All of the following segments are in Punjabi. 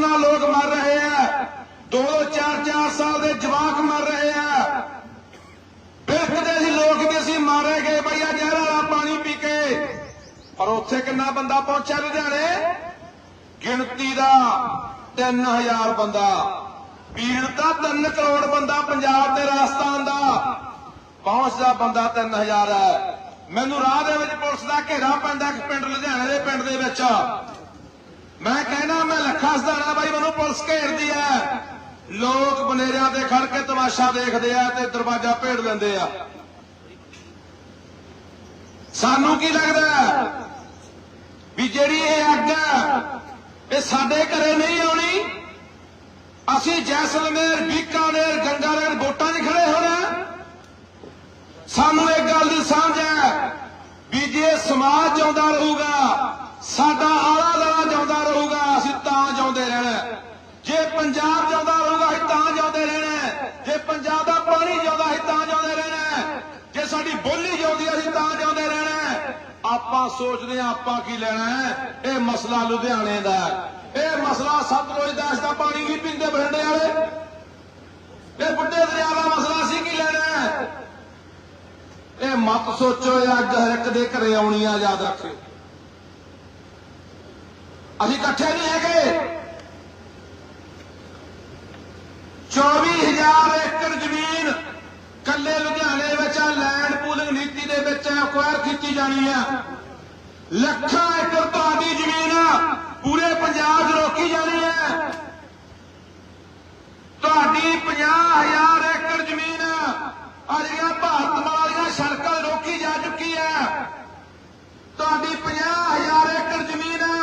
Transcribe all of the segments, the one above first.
ਨਾਲ ਲੋਕ ਮਰ ਰਹੇ ਆ। ਦੋ ਦੋ ਚਾਰ ਚਾਰ ਸਾਲ ਦੇ ਜਵਾਕ ਮਰ ਰਹੇ ਆ। ਬਿਲਕਦੇ ਸੀ ਲੋਕ ਵੀ ਅਸੀਂ ਮਾਰੇ ਗਏ ਬਈਆ ਜ਼ਹਿਰ ਵਾਲਾ ਪਾਣੀ ਪੀ ਕੇ। ਪਰ ਉੱਥੇ ਕਿੰਨਾ ਬੰਦਾ ਪਹੁੰਚਿਆ ਲੁਧਿਆਣੇ? ਗਿਣਤੀ ਦਾ 3000 ਬੰਦਾ। ਪੀੜਤਾ 3 ਕਰੋੜ ਬੰਦਾ ਪੰਜਾਬ ਤੇ ਰਾਜਸਥਾਨ ਦਾ। ਪਹੁੰਚਦਾ ਬੰਦਾ 3000 ਹੈ। ਮੈਨੂੰ ਰਾਹ ਦੇ ਵਿੱਚ ਪੁਲਿਸ ਦਾ ਘੇਰਾ ਪੈਂਦਾ ਇੱਕ ਪਿੰਡ ਲੁਧਿਆਣੇ ਦੇ ਪਿੰਡ ਦੇ ਵਿੱਚ। ਮੈਂ ਕਹਿਣਾ, ਮੈਂ ਲੱਖਾਂ ਸਦਾਣਾ ਬਾਈ ਮੈਨੂੰ ਪੁਲਿਸ ਘੇਰਦੀ ਹੈ ਲੋਕ ਬਨੇਰਿਆਂ ਤੇ ਖੜ ਕੇ ਤਮਾਸ਼ਾ ਦੇਖਦੇ ਆ ਤੇ ਦਰਵਾਜ਼ਾ ਭੇੜ ਲੈਂਦੇ ਆ। ਸਾਨੂੰ ਕੀ ਲੱਗਦਾ ਵੀ ਜਿਹੜੀ ਇਹ ਅੱਗ ਹੈ, ਇਹ ਸਾਡੇ ਘਰੇ ਨਹੀਂ ਆਉਣੀ? ਅਸੀਂ ਜੈਸਲਮੇਰ, ਬੀਕਾਨੇਰ, ਗੰਗਾਨਗਰ ਵੋਟਾਂ 'ਚ ਖੜੇ ਹੋਣਾ ਸਾਨੂੰ ਇਹ ਗੱਲ ਦੀ ਸਮਝ ਹੈ ਵੀ ਜੇ ਸਮਾਜ ਆਉਂਦਾ ਰਹੂਗਾ, ਸਾਡਾ ਪੰਜਾਬ ਜਿਉਂਦਾ ਰਹੂਗਾ, ਅਸੀਂ ਤਾਂ ਜਿਉਂਦੇ ਰਹਿਣਾ ਜੇ ਪੰਜਾਬ ਦਾ ਪਾਣੀ ਜਿਉਂਦਾ, ਅਸੀਂ ਤਾਂ ਜਿਉਂਦੇ ਰਹਿਣਾ ਜੇ ਸਾਡੀ ਬੋਲੀ ਜਿਉਂਦੀ, ਅਸੀਂ ਤਾਂ ਜਿਉਂਦੇ ਰਹਿਣਾ ਆਪਾਂ ਸੋਚਦੇ ਹਾਂ, ਆਪਾਂ ਕੀ ਲੈਣਾ ਇਹ ਮਸਲਾ ਲੁਧਿਆਣੇ ਦਾ ਇਹ ਮਸਲਾ ਸਤਲੁਜ ਦਾਸ ਦਾ ਪਾਣੀ ਨਹੀਂ ਪੀਂਦੇ ਬਠਿੰਡੇ ਵਾਲੇ? ਇਹ ਬੁੱਢੇ ਦਰਿਆ ਦਾ ਮਸਲਾ ਸੀ, ਕੀ ਲੈਣਾ ਇਹ ਮਤ ਸੋਚੋ ਅੱਜ ਹਰ ਇੱਕ ਦੇ ਘਰੇ ਆਉਣੀ ਆ ਯਾਦ ਰੱਖਿਓ। ਅਸੀਂ ਇਕੱਠੇ ਨਹੀਂ ਹੈਗੇ। 24000 ਏਕੜ ਜ਼ਮੀਨ। ਕੱਲੇ ਲੁਧਿਆਣੇ ਵਿੱਚ ਆ ਲੈਂਡ ਪੂਲਿੰਗ ਨੀਤੀ ਦੇ ਵਿੱਚ ਅਕਵਾਇਰ ਕੀਤੀ ਜਾਣੀ ਆ। ਲੱਖਾਂ ਏਕੜ ਤੁਹਾਡੀ ਜ਼ਮੀਨ ਪੂਰੇ ਪੰਜਾਬ 'ਚ ਰੋਕੀ ਜਾਣੀ ਹੈ ਤੁਹਾਡੀ 50000 ਏਕੜ ਜ਼ਮੀਨ ਆ। ਜਿਹੜੀਆਂ ਭਾਰਤ ਵਾਲੀਆਂ ਸੜਕਾਂ ਰੋਕੀ ਜਾ ਚੁੱਕੀ ਹੈ ਤੁਹਾਡੀ 50000 ਏਕੜ ਜ਼ਮੀਨ ਆ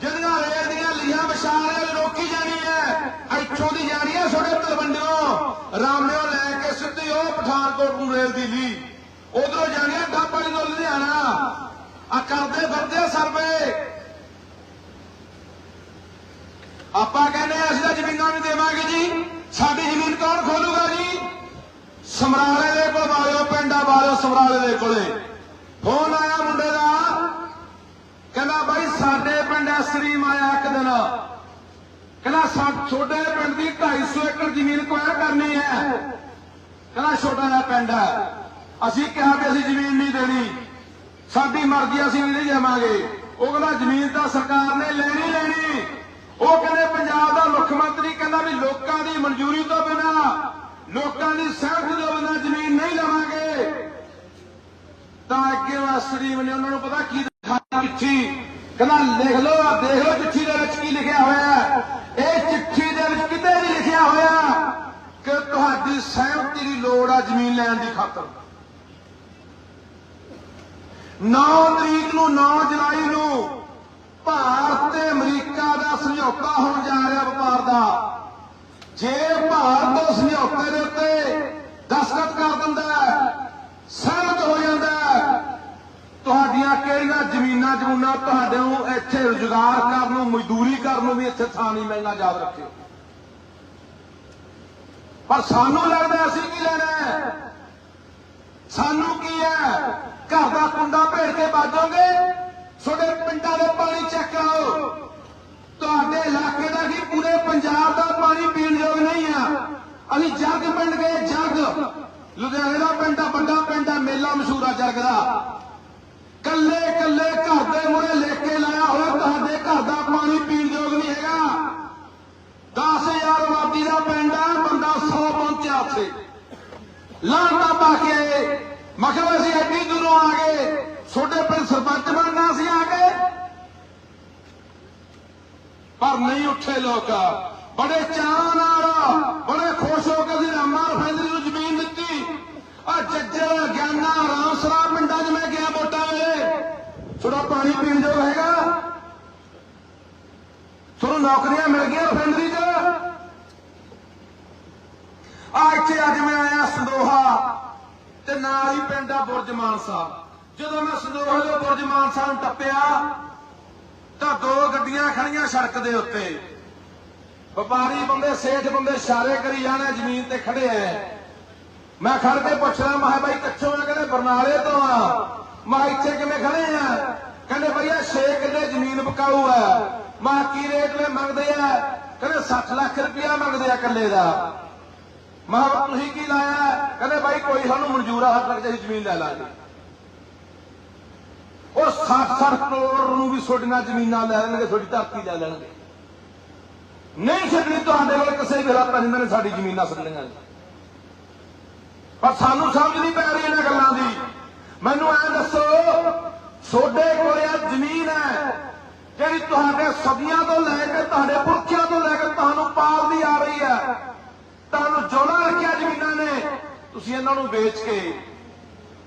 ਜਿਹੜੀਆਂ ਰੇਲ ਦੀਆਂ ਲੀਹਾਂ ਵਿਛਾਲੇ ਰੋਕੀ ਜਾਣੀ ਹੈ ਇੱਥੋਂ ਦੀ ਜਾਣੀ ਹੈ ਤੁਹਾਡੇ ਤਲਵੰਡੀਆਂ ਰਾਮਿਓ ਲੈ ਕੇ ਸਿੱਧੀ ਉਹ ਰੇਲ ਦੀ ਲੀ ਉਧਰੋਂ ਜਾਣੀ ਹੈ ਡੱਬਾਲੀ ਤੋਂ ਲੁਧਿਆਣਾ। ਆ ਕਰਦੇ ਫਿਰਦੇ ਸਰਵੇ। ਆਪਾਂ ਕਹਿੰਦੇ ਅਸੀਂ ਤਾਂ ਜ਼ਮੀਨਾਂ ਨਹੀਂ ਦੇਵਾਂਗੇ ਜੀ। ਸਾਡੀ ਜ਼ਮੀਨ ਕੌਣ ਖੋਲੂਗਾ ਜੀ? ਸਮਰਾਲੇ ਦੇ ਕੋਲ ਵਾਲਿਓ, ਪਿੰਡਾਂ ਵਾਲਿਓ ਸਮਰਾਲੇ ਦੇ ਕੋਲੇ। ਫੋਨ ਆਇਆ ਮੁੰਡੇ ਦਾ। ਕਹਿੰਦਾ ਬਾਈ, ਸਾਡੇ ਪਿੰਡ ਐਸਰੀਮ ਆਇਆ ਇੱਕ ਦਿਨ। ਕਹਿੰਦਾ ਸਾ ਪਿੰਡ ਦੀ 250 ਏਕੜ ਜ਼ਮੀਨ ਕੋਇਆ ਕਰਨੀ ਹੈ ਕਹਿੰਦਾ ਛੋਟਾ ਜਿਹਾ ਪਿੰਡ ਹੈ। ਅਸੀਂ ਕਿਹਾ ਵੀ ਅਸੀਂ ਜ਼ਮੀਨ ਨਹੀਂ ਦੇਣੀ। ਸਾਡੀ ਮਰਜ਼ੀ ਅਸੀਂ ਨਹੀਂ ਦੇਵਾਂਗੇ। ਉਹ ਕਹਿੰਦਾ, ਜ਼ਮੀਨ ਤਾਂ ਸਰਕਾਰ ਨੇ ਲੈਣੀ ਲੈਣੀ। ਉਹ ਕਹਿੰਦੇ, ਪੰਜਾਬ ਦਾ ਮੁੱਖ ਮੰਤਰੀ ਕਹਿੰਦਾ ਵੀ ਲੋਕਾਂ ਦੀ ਮਨਜ਼ੂਰੀ ਤੋਂ ਬਿਨਾ, ਲੋਕਾਂ ਦੀ ਸਹਿਮਤੀ ਤੋਂ ਬਿਨਾ ਜ਼ਮੀਨ ਨਹੀਂ ਲਵਾਂਗੇ। ਤਾਂ ਅੱਗੇ ਉਹ ਅਸਰੀਮ ਨੇ ਉਹਨਾਂ ਨੂੰ ਪਤਾ ਕੀ ਦਿਖਾਇਆ ਚਿੱਠੀ। ਕਹਿੰਦਾ, ਲਿਖ ਲਓ ਦੇਖ ਲਓ ਚਿੱਠੀ ਦੇ ਵਿੱਚ ਕੀ ਲਿਖਿਆ ਹੋਇਆ ਹੈ। ਇਹ ਚਿੱਠੀ ਦੇ ਵਿੱਚ ਕਿਤੇ ਨਹੀਂ ਲਿਖਿਆ ਹੋਇਆ ਕਿ ਸਹਿਮਤੀ ਦੀ ਲੋੜ ਆ ਜ਼ਮੀਨ ਲੈਣ ਦੀ ਖਾਤਰ। 9 ਤਰੀਕ ਨੂੰ 9 ਜੁਲਾਈ ਨੂੰ ਭਾਰਤ ਤੇ ਅਮਰੀਕਾ ਦਾ ਸਮਝੌਤਾ ਹੋਣ ਜਾ ਰਿਹਾ ਵਪਾਰ ਦਾ। ਜੇ ਭਾਰਤ ਉਸ ਸਮਝੌਤੇ ਦੇ ਉੱਤੇ ਦਸਤਖਤ ਕਰ ਦਿੰਦਾ ਸਹਿਮਤ ਹੋ ਜਾਂਦਾ ਤੁਹਾਡੀਆਂ ਕਿਹੜੀਆਂ ਜ਼ਮੀਨਾਂ ਜਮੂਨਾਂ ਤੁਹਾਡੇ ਨੂੰ ਇੱਥੇ ਰੁਜ਼ਗਾਰ ਕਰਨ ਨੂੰ, ਮਜ਼ਦੂਰੀ ਕਰਨ ਨੂੰ ਵੀ ਇੱਥੇ ਥਾਂ ਨਹੀਂ ਮਿਲਣਾ ਯਾਦ ਰੱਖਿਓ। ਪਰ ਸਾਨੂੰ ਲੱਗਦਾ ਅਸੀਂ ਕੀ ਲੈਣਾ ਹੈ? ਸਾਨੂੰ ਕੀ ਹੈ? ਘਰ ਦਾ ਕੁੰਡਾ ਭੇੜ ਕੇ ਬਾਜੋਗੇ ਤੁਹਾਡੇ ਪਿੰਡਾਂ ਦੇ ਪਾਣੀ ਚੈੱਕ ਕਰਾਓ। ਤੁਹਾਡੇ ਇਲਾਕੇ ਦਾ ਕੀ ਪੂਰੇ ਪੰਜਾਬ ਦਾ ਪਾਣੀ ਪੀਣ ਯੋਗ ਨਹੀਂ ਆ। ਅਸੀਂ ਜੱਗ ਪਿੰਡ ਗਏ, ਜੱਗ। ਲੁਧਿਆਣੇ ਦਾ ਪਿੰਡ ਆ, ਵੱਡਾ ਪਿੰਡ ਆ, ਮੇਲਾ ਮਸ਼ਹੂਰ ਆ ਜੱਗ ਦਾ ਕੱਲੇ ਕੱਲੇ ਘਰ ਦੇ ਮੂਹਰੇ ਲਿਖ ਕੇ ਲਾਇਆ ਹੋਇਆ ਤੁਹਾਡੇ ਘਰ ਦਾ ਪਾਣੀ ਪੀਣ ਯੋਗ ਨਹੀਂ ਹੈਗਾ 10000 ਆਬਾਦੀ ਦਾ ਪਿੰਡ ਆ ਬੰਦਾ 100 ਪਹੁੰਚਿਆ ਉੱਥੇ ਲਾਂਟਾ ਪਾ ਕੇ ਆਏ। ਮੈਂ ਅਸੀਂ ਐਡੀ ਦੂਰੋਂ ਆ ਗਏ ਛੋਟੇ ਪਿੰਡ ਸਰਪੰਚ ਬਣਨਾ ਸੀ ਆ ਕੇ। ਪਰ ਨਹੀਂ ਉੱਠੇ ਲੋਕ। ਬੜੇ ਚਾਅ ਨਾਲ, ਬੜੇ ਖੁਸ਼ ਹੋ ਕੇ ਅਸੀਂ ਰਾਮਾ ਫੈਂਦਰੀ ਨੂੰ ਜ਼ਮੀਨ ਦਿੱਤੀ। ਆ ਜੱਜਰ ਗਿਆਨਾ ਰਾਮਸਰਾ ਪਿੰਡਾਂ 'ਚ ਮੈਂ ਗਿਆ ਵੋਟਾਂ ਵੇਲੇ। ਥੋੜਾ ਪਾਣੀ ਪੀਣ ਜੋ ਹੈਗਾ। ਤੁਹਾਨੂੰ ਨੌਕਰੀਆਂ ਮਿਲ ਗਈਆਂ ਫੈਂਦਰੀ 'ਚ। ਆ ਇੱਥੇ ਅੱਜ ਮੈਂ ਆਇਆ ਸੰਦੋਹਾ। ਨਾਲ ਹੀ ਪਿੰਡ ਆ ਬੁਰਜ ਮਾਨਸਾ। ਜਦੋਂ ਮੈਂ ਸੰਦੋਹਾ ਤੋਂ ਬੁਰਜ ਮਾਨਸਾ ਨੂੰ ਟੱਪਿਆ, ਤਾਂ ਦੋ ਗੱਡੀਆਂ ਖੜੀਆਂ ਸੜਕ ਦੇ ਉੱਤੇ। ਵਪਾਰੀ ਬੰਦੇ, ਸੇਠ ਬੰਦੇ ਇਸ਼ਾਰੇ ਕਰੀ ਜਾਣੇ, ਜ਼ਮੀਨ ਤੇ ਖੜੇ ਐ। ਮੈਂ ਖੜ ਕੇ ਪੁੱਛਣਾ ਮੈਂ ਕਿਹਾ ਬਾਈ, ਕਿੱਥੋਂ ਆ? ਕਹਿੰਦੇ ਬਰਨਾਲੇ ਤੋਂ ਆ। ਮੈਂ ਇੱਥੇ ਕਿਵੇਂ ਖੜੇ ਆ? ਕਹਿੰਦੇ ਭਈਆ 6 ਕਿੱਲੇ ਜ਼ਮੀਨ ਬਕਾਊ ਆ ਮੈਂ ਕੀ ਰੇਟ ਲੈ ਮੰਗਦੇ ਆ ਕਹਿੰਦੇ 60 ਲੱਖ ਰੁਪਇਆ ਮੰਗਦੇ ਆ ਇਕੱਲੇ ਦਾ। ਮਾਂ ਤੁਸੀਂ ਕੀ ਲਾਇਆ ਕਹਿੰਦੇ ਬਾਈ ਕੋਈ ਸਾਨੂੰ ਮਨਜ਼ੂਰ ਆ ਹੱਥ ਲੱਗ ਜ਼ਮੀਨ ਲੈ ਲਾਂਗੇ। ਉਹ 60-60 ਕਰੋੜ ਨੂੰ ਵੀ ਤੁਹਾਡੀਆਂ ਜ਼ਮੀਨਾਂ ਲੈ ਲੈਣਗੇ, ਤੁਹਾਡੀ ਧਰਤੀ ਲੈ ਲੈਣਗੇ। ਨਹੀਂ ਛੱਡਣੀ ਤੁਹਾਡੇ ਕੋਲ ਕਿਸੇ ਵੀ ਹਾਲਾਤਾਂ ਜਿੰਨਾਂ ਨੇ ਸਾਡੀ ਜ਼ਮੀਨਾਂ ਛੱਡਣੀਆਂ ਪਰ ਸਾਨੂੰ ਸਮਝ ਨਹੀਂ ਪੈ ਰਹੀ ਇਹਨਾਂ ਗੱਲਾਂ ਦੀ। ਮੈਨੂੰ ਐ ਦੱਸੋ, ਤੁਹਾਡੇ ਕੋਲ ਇਹ ਜ਼ਮੀਨ ਹੈ ਜਿਹੜੀ ਤੁਹਾਡੇ ਸਦੀਆਂ ਤੋਂ ਲੈ ਕੇ ਤੁਹਾਡੇ ਪੁਰਖਿਆਂ ਤੋਂ ਲੈ ਕੇ ਤੁਹਾਨੂੰ ਪਾਲਦੀ ਆ ਰਹੀ ਹੈ ਤੁਹਾਨੂੰ ਜੋੜਾ ਰੱਖਿਆ ਜ਼ਮੀਨਾਂ ਨੇ ਤੁਸੀਂ ਇਹਨਾਂ ਨੂੰ ਵੇਚ ਕੇ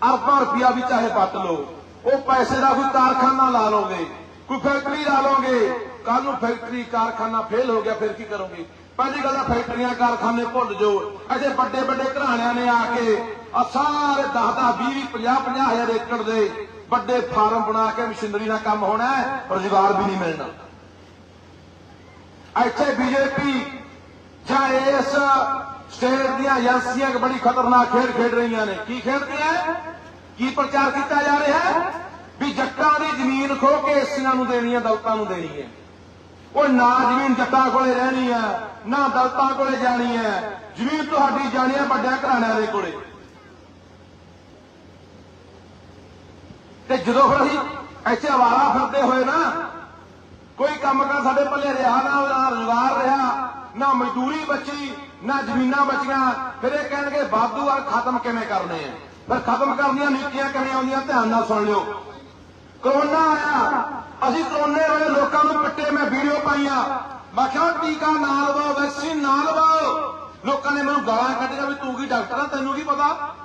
ਅਰਬਾਂ ਰੁਪਇਆ ਵੀ ਚਾਹੇ ਵੱਟ ਲਓ, ਉਹ ਪੈਸੇ ਦਾ ਕੋਈ ਕਾਰਖਾਨਾ ਲਾ ਲਓਗੇ, ਕੋਈ ਫੈਕਟਰੀ ਲਾ ਲਓਗੇ ਕੱਲ ਨੂੰ ਫੈਕਟਰੀ ਕਾਰਖਾਨਾ ਫੇਲ ਹੋ ਗਿਆ, ਫਿਰ ਕੀ ਕਰੋਗੇ? ਪਹਿਲੀ ਗੱਲ ਆ ਫੈਕਟਰੀਆਂ ਕਾਰਖਾਨੇ ਭੁੱਲ ਜਾਓ, ਅਜੇ ਵੱਡੇ ਵੱਡੇ ਘਰਾਣਿਆਂ ਨੇ ਆ ਕੇ ਆ ਸਾਰੇ 10 10 20 50 50 ਹਜ਼ਾਰ ਏਕੜ ਦੇ ਵੱਡੇ ਫਾਰਮ ਬਣਾ ਕੇ ਮਸ਼ੀਨਰੀ ਨਾਲ ਕੰਮ ਹੋਣਾ ਹੈ, ਰੁਜ਼ਗਾਰ ਵੀ ਨਹੀਂ ਮਿਲਣਾ। ਇੱਥੇ ਬੀਜੇਪੀ ਜਾਂ ਇਸ ਸਟੇਟ ਦੀਆਂ ਏਜੰਸੀਆਂ ਬੜੀ ਖਤਰਨਾਕ ਖੇਡ ਖੇਡ ਰਹੀਆਂ ਨੇ। ਕੀ ਖੇਡਦੀਆਂ ਕੀ ਪ੍ਰਚਾਰ ਕੀਤਾ ਜਾ ਰਿਹਾ ਹੈ? ਵੀ ਜੱਟਾਂ ਦੀ ਜ਼ਮੀਨ ਖੋ ਕੇ ਏਸੀਆਂ ਨੂੰ ਦੇਣੀ ਹੈ ਦਲਤਾਂ ਨੂੰ ਦੇਣੀ ਹੈ ਉਹ ਨਾ ਜ਼ਮੀਨ ਜੱਟਾਂ ਕੋਲੇ ਰਹਿਣੀ ਹੈ ਨਾ ਦਲਤਾਂ ਕੋਲੇ ਜਾਣੀ ਹੈ ਜ਼ਮੀਨ ਤੁਹਾਡੀ ਜਾਣੀ ਹੈ ਵੱਡਿਆਂ ਘਰਾਣਿਆਂ ਦੇ ਕੋਲੇ। ਤੇ ਜਦੋਂ ਫਿਰ ਅਸੀਂ ਇੱਥੇ ਆਵਾਰਾ ਫਿਰਦੇ ਹੋਏ ਨਾ, ਕੋਈ ਕੰਮ ਕਰ ਸਾਡੇ ਪੱਲੇ ਰਿਹਾ, ਨਾ ਨਾ ਰੁਜ਼ਗਾਰ ਰਿਹਾ, ਨਾ ਮਜ਼ਦੂਰੀ ਬਚੀ ਨਾ ਜ਼ਮੀਨਾਂ ਬਚੀਆਂ ਫਿਰ ਇਹ ਕਹਿਣਗੇ ਵਾਧੂ ਆ ਖਤਮ ਕਿਵੇਂ ਕਰਨੇ ਆ? ਫਿਰ ਖਤਮ ਕਰਨੀਆਂ ਨੀਤੀਆਂ ਕਿਵੇਂ ਆਉਂਦੀਆਂ, ਧਿਆਨ ਨਾਲ ਸੁਣ ਲਿਓ। ਕਰੋਨਾ ਆਇਆ, ਅਸੀਂ ਕਰੋਨੇ ਵਾਲੇ ਲੋਕਾਂ ਨੂੰ ਪਿੱਟੇ, ਮੈਂ ਵੀਡੀਓ ਪਾਈਆਂ। ਮੈਂ ਕਿਹਾ, ਟੀਕਾ ਨਾ ਲਵਾਓ ਵੈਕਸੀਨ ਨਾ ਲਵਾਓ ਲੋਕਾਂ ਨੇ ਮੈਨੂੰ ਗਾਲਾਂ ਕੱਢੀਆਂ ਵੀ ਤੂੰ ਕੀ ਡਾਕਟਰ ਆ, ਤੈਨੂੰ ਕੀ ਪਤਾ?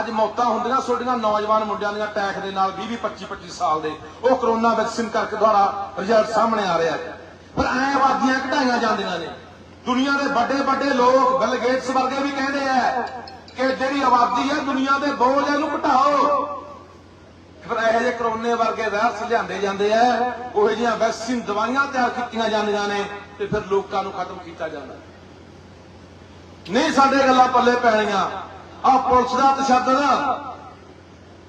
ਅੱਜ ਮੌਤਾਂ ਹੁੰਦੀਆਂ ਛੋਟੀਆਂ ਨੌਜਵਾਨ ਮੁੰਡਿਆਂ ਦੀਆਂ ਟੈਕ ਦੇ ਨਾਲ 20 25 25 ਸਾਲ ਦੇ। ਉਹ ਕਰੋਨਾ ਵੈਕਸੀਨ ਕਰਕੇ ਦੁਆਰਾ ਰਿਜ਼ਲਟ ਸਾਹਮਣੇ ਆ ਰਿਹਾ ਪਰ ਐ ਆਬਾਦੀਆਂ ਘਟਾਈਆਂ ਜਾਂਦੀਆਂ ਨੇ। ਦੁਨੀਆ ਦੇ ਵੱਡੇ ਵੱਡੇ ਲੋਕ ਬਿਲ ਗੇਟਸ ਵਰਗੇ ਵੀ ਕਹਿੰਦੇ ਆ ਕਿ ਜਿਹੜੀ ਆਬਾਦੀ ਹੈ ਦੁਨੀਆ ਦੇ ਬੋਝ ਇਹਨੂੰ ਘਟਾਓ। ਫਿਰ ਇਹੋ ਜਿਹੇ ਕਰੋਨੇ ਵਰਗੇ ਵਾਇਰਸ ਲਿਆਂਦੇ ਜਾਂਦੇ ਆ, ਉਹ ਜਿਹੀਆਂ ਵੈਕਸੀਨ ਦਵਾਈਆਂ ਤਿਆਰ ਕੀਤੀਆਂ ਜਾਂਦੀਆਂ ਨੇ ਤੇ ਫਿਰ ਲੋਕਾਂ ਨੂੰ ਖਤਮ ਕੀਤਾ ਜਾਂਦਾ। ਨਹੀਂ ਸਾਡੇ ਗੱਲਾਂ ਪੱਲੇ ਪੈਣੀਆਂ ਆ ਪੁਲਿਸ ਦਾ ਤਸ਼ੱਦਦ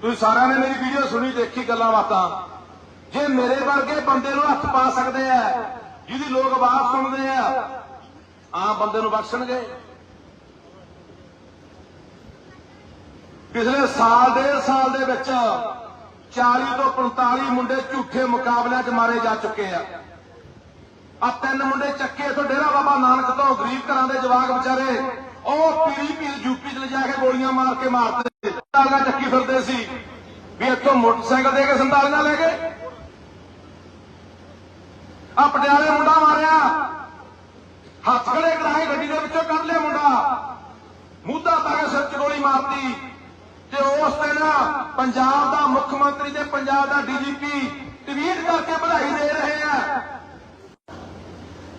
ਤੁਸੀਂ ਸਾਰਿਆਂ ਨੇ ਮੇਰੀ ਵੀਡੀਓ ਸੁਣੀ, ਦੇਖੀ ਗੱਲਾਂ ਬਾਤਾਂ। ਜੇ ਮੇਰੇ ਵਰਗੇ ਬੰਦੇ ਨੂੰ ਹੱਥ ਪਾ ਸਕਦੇ ਆ, ਜਿਹਦੀ ਲੋਕ ਆਵਾਜ਼ ਸੁਣਦੇ ਆ ਆਮ ਬੰਦੇ ਨੂੰ ਬਖਸ਼ਣਗੇ। ਪਿਛਲੇ ਸਾਲ ਡੇਢ ਸਾਲ ਦੇ ਵਿੱਚ 40 ਤੋਂ 45 ਮੁੰਡੇ ਝੂਠੇ ਮੁਕਾਬਲਿਆਂ 'ਚ ਮਾਰੇ ਜਾ ਚੁੱਕੇ ਆ। ਆ ਤਿੰਨ ਮੁੰਡੇ ਚੱਕੇ ਇਥੋਂ ਡੇਰਾ ਬਾਬਾ ਨਾਨਕ ਤੋਂ ਗਰੀਬ ਘਰਾਂ ਦੇ ਜਵਾਕ ਵਿਚਾਰੇ, ਉਹ ਪੀਰੀ ਪੀਰ ਯੂਪੀ ਚ ਲਿਜਾ ਕੇ ਗੋਲੀਆਂ ਮਾਰ ਕੇ ਮਾਰਤੇ ਤਾਲੀਆਂ ਚੱਕੀ ਫਿਰਦੇ ਸੀ ਵੀ ਇੱਥੋਂ ਮੋਟਰਸਾਈਕਲ ਦੇ ਕੇ ਸੰਤਾਲੀਆਂ ਲੈ ਕੇ ਆ ਪਟਿਆਲੇ ਮੁੰਡਾ ਮਾਰਿਆ। ਹੱਥ ਖੜੇ ਕਰਾਏ, ਗੱਡੀ ਦੇ ਵਿੱਚੋਂ ਕੱਢ ਲਿਆ ਮੁੰਡਾ। ਮੁੱਦਾ ਪਾ ਕੇ ਸਿਰ 'ਚ ਗੋਲੀ ਮਾਰਤੀ। ਤੇ ਉਸ ਦਿਨ ਪੰਜਾਬ ਦਾ ਮੁੱਖ ਮੰਤਰੀ ਤੇ ਪੰਜਾਬ ਦਾ ਡੀਜੀਪੀ ਟਵੀਟ ਕਰਕੇ ਵਧਾਈ ਦੇ ਰਹੇ ਆ।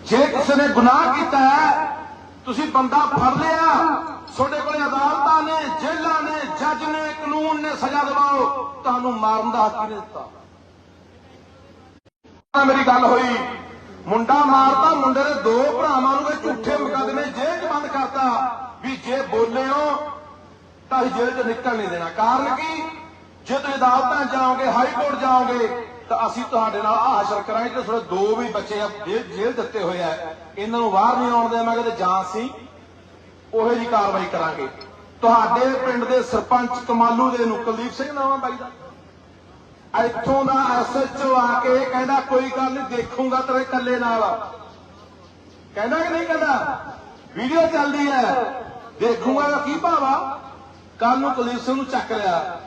ਜੇ ਕਿਸੇ ਨੇ ਗੁਨਾਹ ਕੀਤਾ ਹੈ, ਤੁਸੀਂ ਬੰਦਾ ਫੜ ਲਿਆ। ਤੁਹਾਡੇ ਕੋਲੇ ਅਦਾਲਤਾਂ ਨੇ, ਜੇਲ੍ਹਾਂ ਨੇ, ਜੱਜ ਨੇ, ਕਾਨੂੰਨ ਨੇ ਸਜ਼ਾ ਦਿਵਾਓ। ਤੁਹਾਨੂੰ ਮਾਰਨ ਦਾ ਹੱਕ ਨਹੀਂ ਦਿੱਤਾ। ਮੇਰੀ ਗੱਲ ਹੋਈ। ਮੁੰਡਾ ਮਾਰਤਾ, ਮੁੰਡੇ ਦੇ ਦੋ ਭਰਾਵਾਂ ਨੂੰ ਇਹ ਝੂਠੇ ਮੁਕੱਦਮੇ ਜੇਲ੍ਹ 'ਚ ਬੰਦ ਕਰਤਾ। ਵੀ ਜੇ ਬੋਲੇ ਹੋ ਤਾਂ ਅਸੀਂ ਜੇਲ੍ਹ 'ਚ ਨਿਕਲ ਨਹੀਂ ਦੇਣਾ। ਕਾਰਨ ਕੀ? ਜੇ ਤੁਸੀਂ ਅਦਾਲਤਾਂ ਜਾਓਗੇ, ਹਾਈ ਕੋਰਟ ਜਾਓਗੇ, ਤਾਂ ਅਸੀਂ ਤੁਹਾਡੇ ਨਾਲ ਆਹ ਹਾਸਲ ਕਰਾਂਗੇ ਕਿ ਤੁਹਾਡੇ ਦੋ ਵੀ ਬੱਚੇ ਆ ਜੇਲ੍ਹ ਦਿੱਤੇ ਹੋਏ ਆ। ਇਹਨਾਂ ਨੂੰ ਬਾਹਰ ਨਹੀਂ ਆਉਣ ਦੇਵਾਂਗੇ ਤੇ ਜਾਂ ਅਸੀਂ ਉਹੇ ਜੀ ਕਾਰਵਾਈ ਕਰਾਂਗੇ। ਤੁਹਾਡੇ ਪਿੰਡ ਦੇ ਸਰਪੰਚ ਕਮਾਲੂ ਦੇ ਨੂੰ ਕੁਲਦੀਪ ਸਿੰਘ ਨਾਮ ਆ ਬਾਈ ਦਾ। ਇੱਥੋਂ ਦਾ ਐਸਐਚਓ ਆ ਕੇ ਕਹਿੰਦਾ, ਕੋਈ ਗੱਲ ਨਹੀਂ ਦੇਖੂਗਾ ਤੇਰੇ ਇਕੱਲੇ ਨਾਲ। ਕਹਿੰਦਾ ਕਿ ਨਹੀਂ ਕਹਿੰਦਾ? ਵੀਡੀਓ ਚੱਲਦੀ ਹੈ। ਦੇਖੂਗਾ ਦਾ ਕੀ ਭਾਵਾ? ਕੱਲ ਨੂੰ ਪੁਲਿਸ ਨੂੰ ਚੱਕ ਲਿਆ।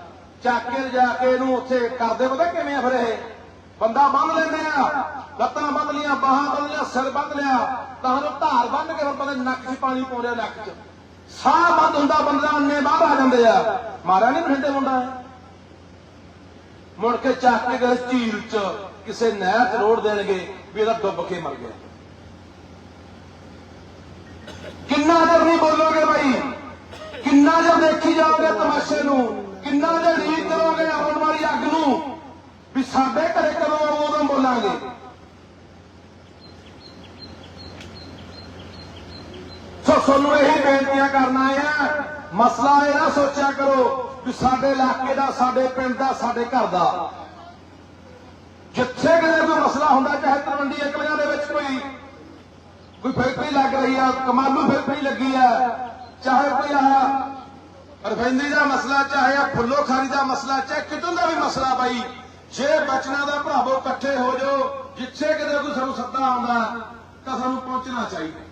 ਚੱਕ ਕੇ ਜਾ ਕੇ ਇਹਨੂੰ ਉੱਥੇ ਕਰਦੇ ਪਤਾ ਕਿਵੇਂ ਆ ਫਿਰ ਇਹ? ਬੰਦਾ ਬੰਨ ਲੈਂਦੇ ਆ। ਲੱਤਾਂ ਬੰਨ ਲੀਆਂ ਬਾਹਾਂ ਬੰਨ ਲੀਆਂ ਸਿਰ ਬੰਨ ਲਿਆ ਤਾਂ ਉਹਨੂੰ ਧਾਰ ਬੰਨ ਕੇ ਫਿਰ ਬੰਦੇ ਨੱਕ 'ਚ ਪਾਣੀ ਪਾਉਂਦੇ ਨੱਕ 'ਚ। ਸਾਹ ਬੰਦ ਹੁੰਦਾ, ਬੰਦਾ ਅੰਨੇ ਬਾਹਰ ਆ ਜਾਂਦੇ ਆ। ਮਾਰਿਆ ਨਹੀਂ ਬਠਿੰਡੇ ਮੁੰਡਾ ਇਹ? ਮੁੜ ਕੇ ਚੱਕ ਕੇ ਗਏ ਝੀਲ 'ਚ ਕਿਸੇ ਨਹਿਰ 'ਚ ਰੋੜ ਦੇਣਗੇ ਵੀ ਇਹਦਾ ਡੁੱਬ ਕੇ ਮਰ ਗਿਆ। ਕਿੰਨਾ ਚਿਰ ਨਹੀਂ ਬੋਲੋਗੇ ਭਾਈ ਕਿੰਨਾ ਚਿਰ ਦੇਖੀ ਜਾਓਗੇ ਤਮਾਸ਼ੇ ਨੂੰ? ਕਿੰਨਾ ਚਿਰ ਰੀਤ ਕਰੋਗੇ ਆਉਣ ਵਾਲੀ ਅੱਗ ਨੂੰ? ਵੀ ਸਾਡੇ ਘਰੇ ਕਦੋਂ ਉਦੋਂ ਬੋਲਾਂਗੇ? ਸੋ ਤੁਹਾਨੂੰ ਇਹੀ ਬੇਨਤੀਆਂ ਕਰਨਾ ਆ। ਮਸਲਾ ਇਹ ਨਾ ਸੋਚਿਆ ਕਰੋ ਵੀ ਸਾਡੇ ਇਲਾਕੇ ਦਾ, ਸਾਡੇ ਪਿੰਡ ਦਾ, ਸਾਡੇ ਘਰ ਦਾ ਜਿੱਥੇ ਕਿਤੇ ਕੋਈ ਮਸਲਾ ਹੁੰਦਾ, ਚਾਹੇ ਤਲਵੰਡੀ ਇਕਲਿਆਂ ਦੇ ਵਿੱਚ ਕੋਈ ਕੋਈ ਫੈਕਟਰੀ ਲੱਗ ਰਹੀ ਆ, ਕਮਾਲੂ ਫੈਕਟਰੀ ਲੱਗੀ ਆ, ਚਾਹੇ ਕੋਈ ਆ ਰਿਫਾਈਨਰੀ ਦਾ ਮਸਲਾ, ਚਾਹੇ ਆ ਫੁੱਲੋ ਖਾਰੀ ਦਾ ਮਸਲਾ, ਚਾਹੇ ਕਿਤੋਂ ਦਾ ਵੀ ਮਸਲਾ ਬਾਈ, ਜੇ ਬਚਨਾ ਦਾ ਭਰਾਵੋ ਇਕੱਠੇ ਹੋ ਜਾਓ, ਜਿੱਥੇ ਕਿਤੇ ਕੋਈ ਸਾਨੂੰ ਸੱਦਾ ਆਉਂਦਾ, ਤਾਂ ਸਾਨੂੰ ਪਹੁੰਚਣਾ ਚਾਹੀਦਾ।